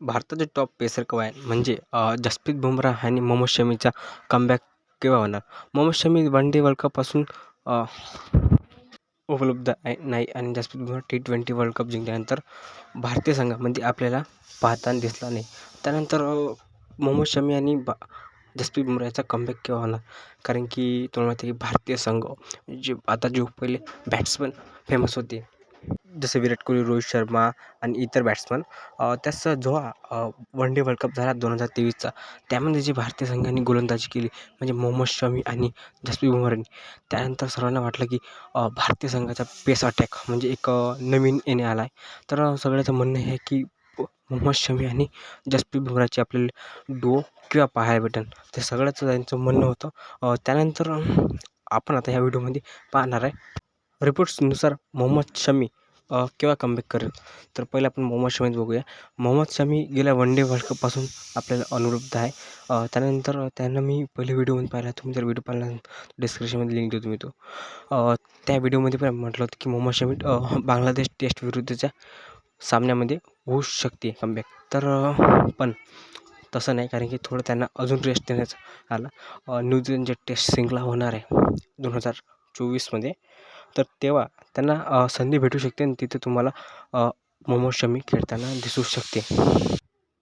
भारताचे top pacer केव्हा आहे म्हणजे जसप्रीत बुमराह आणि मोहम्मद शमीचा कमबॅक केव्हा होणार? Mohammed Shami one day world कपपासून उपलब्ध आहे नाही आणि Jasprit Bumrah T twenty world cup जिंकल्यानंतर भारतीय संघामध्ये आपल्याला पाहताना दिसला नाही. त्यानंतर मोहम्मद शमी आणि बा जसप्रीत बुमराह याचा कमबॅक केव्हा होणार? कारण की तुम्हाला माहिती आहे की भारतीय संघ जे आता जो पहिले बॅट्समन फेमस होते जसे विराट कोहली रोहित शर्मा आणि इतर बॅट्समन त्याचा जो वन डे वर्ल्ड कप झाला दोन हजार तेवीसचा त्यामध्ये जी भारतीय संघाने गोलंदाजी केली म्हणजे मोहम्मद शमी आणि जसप्रीत बुमरानी त्यानंतर सर्वांना वाटलं की भारतीय संघाचा पेस अटॅक म्हणजे एक नवीन येणे आला आहे तर सगळ्याचं म्हणणं हे की मोहम्मद शमी आणि जसप्रीत बुमराची आपल्याला डो किंवा पाहायला भेटेल ते सगळ्याचं त्यांचं म्हणणं होतं. त्यानंतर आपण आता ह्या व्हिडिओमध्ये पाहणार आहे. रिपोर्ट्सनुसार मोहम्मद शमी केव्हा कमबॅक करेल? तर पहिले आपण मोहम्मद शमीच बघूया. मोहम्मद शमी गेल्या वन डे वर्ल्ड कपपासून आपल्याला अनुपलब्ध आहे. त्यानंतर त्यांना मी पहिले व्हिडिओमध्ये पाहिला. तुम्ही जर व्हिडिओ पाहिला डिस्क्रिप्शनमध्ये लिंक देतो मी तो. त्या व्हिडिओमध्ये पण म्हटलं होतं की मोहम्मद शमी बांगलादेश टेस्ट विरुद्धच्या सामन्यामध्ये होऊ शकते कमबॅक तर पण तसं नाही कारण की थोडं त्यांना अजून रेस्ट देण्याचं आला. न्यूझीलंडच्या टेस्ट सिंगला होणार आहे दोन हजार चोवीसमध्ये तर तेव्हा त्यांना संधी भेटू शकते आणि तिथे तुम्हाला मोहम्मद शमी खेळताना दिसू शकते.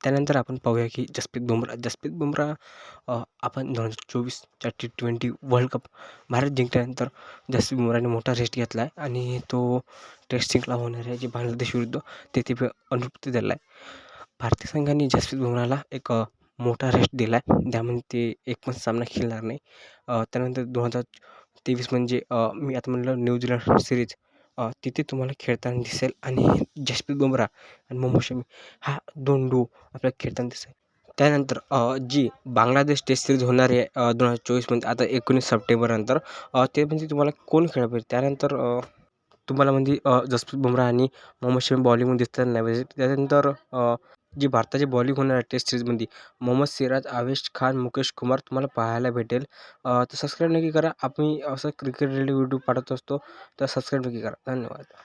त्यानंतर आपण पाहूया की जसप्रीत बुमरा जसप्रीत बुमरा आपण दोन हजार चोवीसच्या T twenty world cup Bharat जिंकल्यानंतर जसप्रीत बुमराने मोठा रेस्ट घेतला आहे आणि तो टेस्ट जिंकला होणार आहे जे बांगलादेश विरुद्ध तेथे अनुपस्थित दिला आहे. भारतीय संघाने जसप्रीत बुमराला एक मोठा रेस्ट दिला आहे. त्यामध्ये ते एक पण सामना खेळणार नाही. त्यानंतर दोन हजार तेवीस म्हणजे मी आता म्हणलं न्यूझीलंड सिरीज तिथे तुम्हाला खेळताना दिसेल आणि जसप्रीत बुमराह आणि मोहम्मद शमी हा दोन डू आपल्याला खेळताना दिसेल. त्यानंतर जी बांगलादेश टेस्ट सिरीज होणार आहे दोन हजार चोवीसमध्ये आता एकोणीस सप्टेंबरनंतर ते म्हणजे तुम्हाला कोण खेळा पाहिजे? त्यानंतर तुम्हाला म्हणजे जसप्रीत बुमराह आणि मोहम्मद शमी बॉलिंगमध्ये दिसताना नाही पाहिजे. त्यानंतर जी भारताची बॉलिंग होणार आहे टेस्ट सिरीजमध्ये मोहम्मद सिराज आवेश खान मुकेश कुमार तुम्हाला पाहायला भेटेल. तर सबस्क्राईब नक्की करा. आम्ही असं क्रिकेट रिलेटेड व्हिडिओ पाठवत असतो. तर सबस्क्राईब नक्की करा. धन्यवाद.